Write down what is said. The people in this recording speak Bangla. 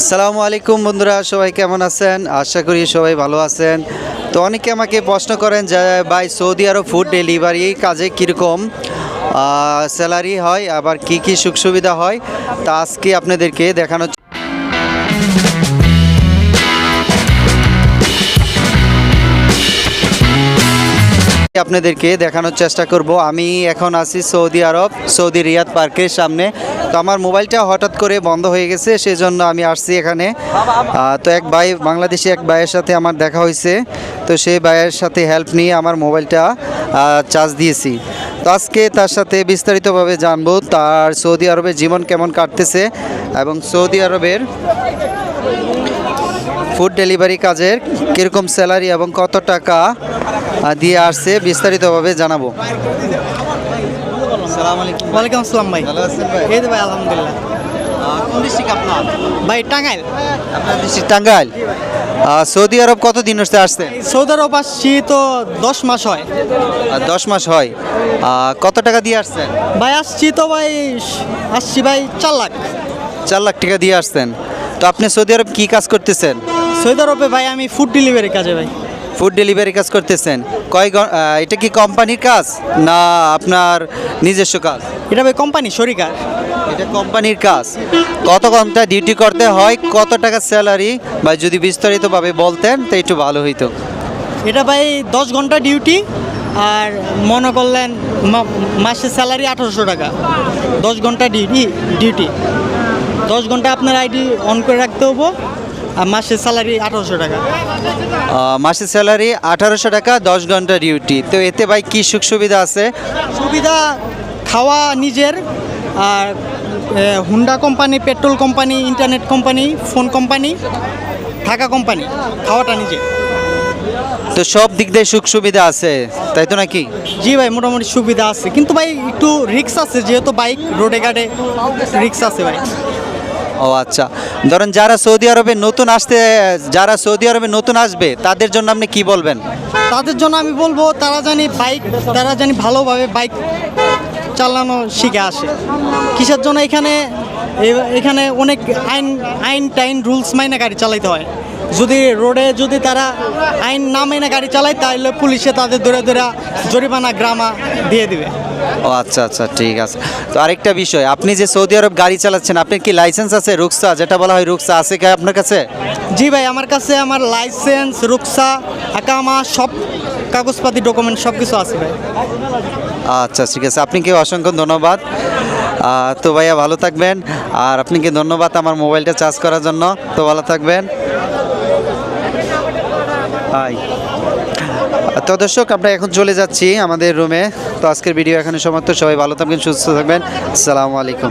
আসসালামু আলাইকুম বন্ধুরা, সবাই কেমন আছেন? আশা করি সবাই ভালো আছেন। তো অনেকে আমাকে প্রশ্ন করেন যে, ভাই, সৌদি আরব ফুড ডেলিভারি কাজে কীরকম স্যালারি হয়, আবার কি কি সুখ সুবিধা হয়? তা আজকে আপনাদেরকে দেখানো আপনাদেরকে দেখানোর চেষ্টা করব। আমি এখন আছি সৌদি আরব, সৌদি রিয়াদ পার্কের সামনে। তো আমার মোবাইলটা হঠাৎ করে বন্ধ হয়ে গেছে সেই জন্য আমি আসছি এখানে। তো এক ভাই, বাংলাদেশি এক ভাইয়ের সাথে আমার দেখা হয়েছে। তো সেই ভাইয়ের সাথে হেল্প নিয়ে আমার মোবাইলটা চার্জ দিয়েছি। তো আজকে তার সাথে বিস্তারিতভাবে জানব তার সৌদি আরবের জীবন কেমন কাটতেছে এবং সৌদি আরবের ফুড ডেলিভারি কাজের কীরকম স্যালারি এবং কত টাকা দিয়ে আসছে বিস্তারিতভাবে জানাব। ওয়ালাইকুম আসসালাম ভাই। ভালো আছেন ভাই? এই তো ভাই আলহামদুলিল্লাহ। কোন ডিস্ট্রিক্ট আপনার? ভাই টাঙ্গাইল। আপনার ডিস্ট্রিক্ট টাঙ্গাইল? সৌদি আরব কত দিন হচ্ছে আসছেন? সৌদি আরব আসছি তো দশ মাস হয়। দশ মাস হয়। কত টাকা দিয়ে আসছেন? ভাই আসছি তো ভাই আসছি ভাই চার লাখ। চার লাখ টাকা দিয়ে আসছেন। তো আপনি সৌদি আরব কি কাজ করতেছেন? সৌদি আরবে ভাই আমি ফুড ডেলিভারি কাজে ভাই। ফুড ডেলিভারি কাজ করতেছেন। কয় এটা কি কোম্পানির কাজ? না আপনার নিজস্ব কাজ? এটা ভাই কোম্পানি শরিকার এটা কোম্পানির কাজ। কত ঘণ্টা ডিউটি করতে হয় কত টাকা স্যালারি বা যদি বিস্তারিতভাবে বলতেন তো একটু ভালো হইতো। এটা ভাই দশ ঘণ্টা ডিউটি আর মনে করলেন মা- মাসের স্যালারি আঠারোশো টাকা। দশ ঘণ্টা ডিউটি ডিউটি দশ ঘণ্টা আপনার আইডি অন করে রাখতে হব। আর মাসের স্যালারি আঠারোশো টাকা। মাসের স্যালারি আঠারোশো টাকা দশ ঘণ্টা ডিউটি তো এতে ভাই কী সুখ সুবিধা আছে? সুবিধা খাওয়া নিজের আর Honda company petrol company internet company phone company থাকা কোম্পানি খাওয়াটা নিজে তো সব দিক দিয়ে সুখ সুবিধা আছে তাই তো নাকি? জি ভাই মোটামুটি সুবিধা আছে। কিন্তু ভাই একটু রিক্স আছে যেহেতু বাইক রোডে ঘাটে রিক্স আছে ভাই। ও আচ্ছা। ধরেন যারা সৌদি আরবে নতুন আসতে, যারা সৌদি আরবে নতুন আসবে, তাদের জন্য আপনি কি বলবেন? তাদের জন্য আমি বলব, তারা জানি বাইক তারা জানি ভালোভাবে বাইক চালানো শিখে আসে। কিসের জন্য এখানে এখানে অনেক আইন আইন টাইন রুলস মাইনে গাড়ি চালাইতে হয়। যদি রোডে যদি তারা আইন না মেনে গাড়ি চালায়, তাহলে পুলিশে তাদের ধরে ধরে জরিমানা, গ্রামা দিয়ে দিবে। ও আচ্ছা আচ্ছা ঠিক আছে। তো আরেকটা বিষয় আপনি যে সৌদি আরব গাড়ি চালাচ্ছেন আপনার কি লাইসেন্স আছে? রুকসা যেটা বলা হয় রুকসা আছে কি আপনার কাছে? জি ভাই আমার কাছে আমার লাইসেন্স রুকসা আকামা সব কাগজপাতি ডকুমেন্ট সব কিছু আছে ভাই। আচ্ছা ঠিক আছে। আপনাকে অসংখ্য ধন্যবাদ। তো ভাইয়া ভালো থাকবেন। আর আপনাকে ধন্যবাদ আমার মোবাইলটা চার্জ করার জন্য। তো ভালো থাকবেন। হাই তো দর্শক, আমরা এখন চলে যাচ্ছি আমাদের রুমে তো আজকের ভিডিও এখানে সমাপ্ত। সবাই ভালো থাকবেন, সুস্থ থাকবেন। আসসালামু আলাইকুম।